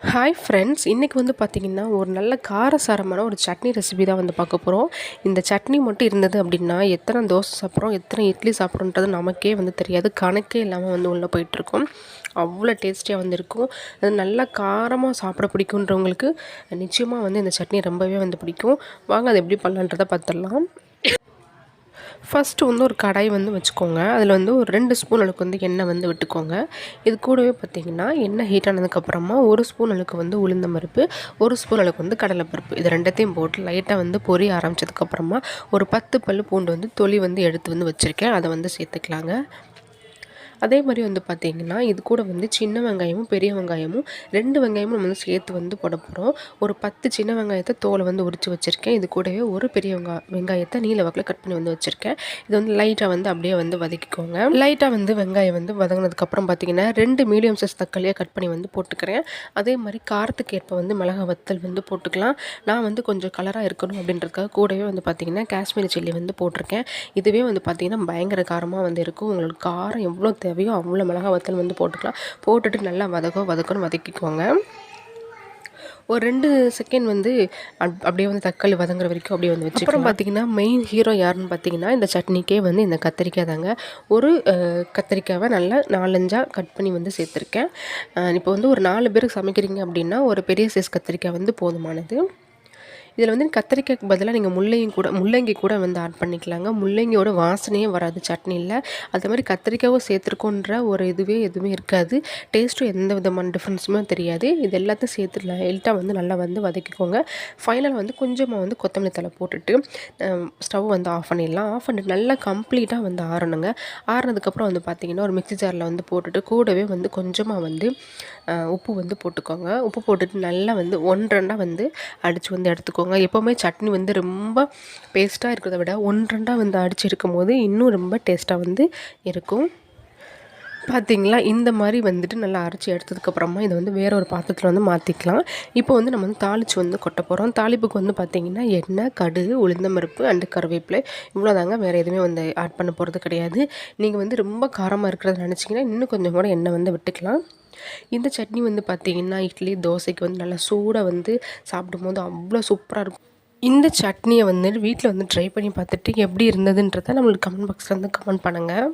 Hi friends இன்றைக்கி வந்து பார்த்திங்கன்னா ஒரு நல்ல காரசாரமான ஒரு சட்னி ரெசிபி தான் வந்து பார்க்க போகிறோம் இந்த சட்னி மட்டும் இருந்தது அப்படின்னா எத்தனை தோசை சாப்பிட்றோம் எத்தனை இட்லி சாப்பிட்றோன்றது நமக்கே வந்து தெரியாது. கணக்கே இல்லாமல் வந்து உள்ளே போயிட்டுருக்கோம். அவ்வளோ டேஸ்டியாக வந்து இருக்கும். அது நல்லா காரமாக சாப்பிட பிடிக்குன்றவங்களுக்கு நிச்சயமாக வந்து இந்த சட்னி ரொம்பவே வந்து பிடிக்கும். வாங்க அது எப்படி பண்ணலான்றதை பார்த்துடலாம். ஃபஸ்ட்டு வந்து ஒரு கடாய் வந்து வச்சுக்கோங்க. அதில் வந்து ஒரு ரெண்டு ஸ்பூன் அளவுக்கு வந்து எண்ணெய் வந்து விட்டுக்கோங்க. இது கூடவே பார்த்திங்கன்னா எண்ணெய் ஹீட் ஆனதுக்கப்புறமா ஒரு ஸ்பூன் அளவுக்கு வந்து உளுந்த பருப்பு ஒரு ஸ்பூன் அளவுக்கு வந்து கடலைப்பருப்பு. இது ரெண்டத்தையும் போட்டு லைட்டாக வந்து பொரிய ஆரம்பித்ததுக்கப்புறமா ஒரு பத்து பல் பூண்டு வந்து தொளி வந்து எடுத்து வந்து வச்சுருக்கேன். அதை வந்து சேர்த்துக்கலாங்க. அதே மாதிரி வந்து பார்த்திங்கன்னா இது கூட வந்து சின்ன வெங்காயமும் பெரிய வெங்காயமும் ரெண்டு வெங்காயமும் நம்ம வந்து சேர்த்து வந்து போட போகிறோம் ஒரு பத்து சின்ன வெங்காயத்தை தோலை வந்து உரித்து வச்சுருக்கேன். இது கூடவே ஒரு பெரிய வெங்காயத்தை நீல வாக்கில் கட் பண்ணி வந்து வச்சுருக்கேன். இது வந்து லைட்டாக வந்து அப்படியே வந்து வதக்கிக்கோங்க. லைட்டாக வந்து வெங்காயம் வந்து வதங்கினதுக்கப்புறம் பார்த்திங்கன்னா ரெண்டு மீடியம் சைஸ் தக்காளியாக கட் பண்ணி வந்து போட்டுக்கிறேன். அதே மாதிரி காரத்துக்கு ஏற்ப வந்து மிளகா வத்தல் வந்து போட்டுக்கலாம். நான் வந்து கொஞ்சம் கலராக இருக்கணும் அப்படின்றதுக்காக கூடவே வந்து பார்த்திங்கன்னா காஷ்மீரி சில்லி வந்து போட்டிருக்கேன். இதுவே வந்து பார்த்திங்கன்னா பயங்கர காரமாக வந்து இருக்கும். உங்களுக்கு காரம் எவ்வளோ தேவையோ அவ்வளோ மிளகா வத்தல் வந்து போட்டுக்கலாம். போட்டுட்டு நல்லா வதக்கோ வதக்கணும் வதக்கிக்கோங்க. ஒரு ரெண்டு செகண்ட் வந்து அப் அப்படியே வந்து தக்காளி வதங்குற வரைக்கும் அப்படியே வந்து வச்சு அப்புறம் பார்த்தீங்கன்னா மெயின் ஹீரோ யாருன்னு பார்த்தீங்கன்னா இந்த சட்னிக்கே வந்து இந்த கத்திரிக்காய் தாங்க. ஒரு கத்திரிக்காவை நல்லா நாலஞ்சாக கட் பண்ணி வந்து சேர்த்துருக்கேன். இப்போ வந்து ஒரு நாலு பேருக்கு சமைக்கிறீங்க அப்படின்னா ஒரு பெரிய சைஸ் கத்திரிக்காய் வந்து போதுமானது. இதில் வந்து கத்திரிக்காய்க்கு பதிலாக நீங்கள் முள்ளையும் கூட முள்ளங்கி கூட வந்து ஆட் பண்ணிக்கலாங்க. முள்ளங்கியோட வாசனையே வராது சட்னியில். அது மாதிரி கத்திரிக்காவும் சேர்த்துருக்கோன்ற ஒரு இதுவே எதுவுமே இருக்காது. டேஸ்ட்டும் எந்த விதமான டிஃப்ரென்ஸுமே தெரியாது. இது எல்லாத்தையும் சேர்த்து லைட்டாக வந்து நல்லா வந்து வதக்கிக்கோங்க. ஃபைனலாக வந்து கொஞ்சமாக வந்து கொத்தமல்லி தலை போட்டுட்டு ஸ்டவ் வந்து ஆஃப் பண்ணிடலாம். ஆஃப் பண்ணிட்டு நல்லா கம்ப்ளீட்டாக வந்து ஆறணுங்க. ஆறினதுக்கப்புறம் வந்து பார்த்திங்கன்னா ஒரு மிக்சி ஜாரில் வந்து போட்டுட்டு கூடவே வந்து கொஞ்சமாக வந்து உப்பு வந்து போட்டுக்கோங்க. உப்பு போட்டுட்டு நல்லா வந்து ஒன்றரெண்டாக வந்து அடித்து வந்து எடுத்துக்கோங்க. வச்சுக்கோங்க எப்போவுமே சட்னி வந்து ரொம்ப பேஸ்ட்டாக இருக்கிறத விட ஒன்றெண்டாக வந்து அடிச்சு இருக்கும் போது இன்னும் ரொம்ப டேஸ்ட்டாக வந்து இருக்கும். பார்த்திங்களா இந்த மாதிரி வந்துட்டு நல்லா அரைச்சி எடுத்ததுக்கப்புறமா இதை வந்து வேற ஒரு பாத்திரத்தில் வந்து மாற்றிக்கலாம் இப்போ வந்து நம்ம வந்து தாளித்து வந்து கொட்ட போகிறோம் தாளிப்புக்கு வந்து பார்த்திங்கன்னா எண்ணெய் கடுகு உளுந்தம்பருப்பு அண்டு கருவேப்பிலை. இவ்வளோ தாங்க வேறு எதுவுமே வந்து ஆட் பண்ண போகிறது கிடையாது. நீங்கள் வந்து ரொம்ப காரமாக இருக்கிறத நினச்சிங்கன்னா இன்னும் கொஞ்சம் கூட எண்ணெய் வந்து விட்டுக்கலாம். இந்த சட்னி வந்து பார்த்திங்கன்னா இட்லி தோசைக்கு வந்து நல்லா சூடாக வந்து சாப்பிடும்போது அவ்வளோ சூப்பராக இருக்கும். இந்த சட்னியை வந்து வீட்டில் வந்து ட்ரை பண்ணி பார்த்துட்டு எப்படி இருந்ததுன்றதை நம்மளுக்கு கமெண்ட் பாக்ஸில் வந்து கமெண்ட் பண்ணுங்கள்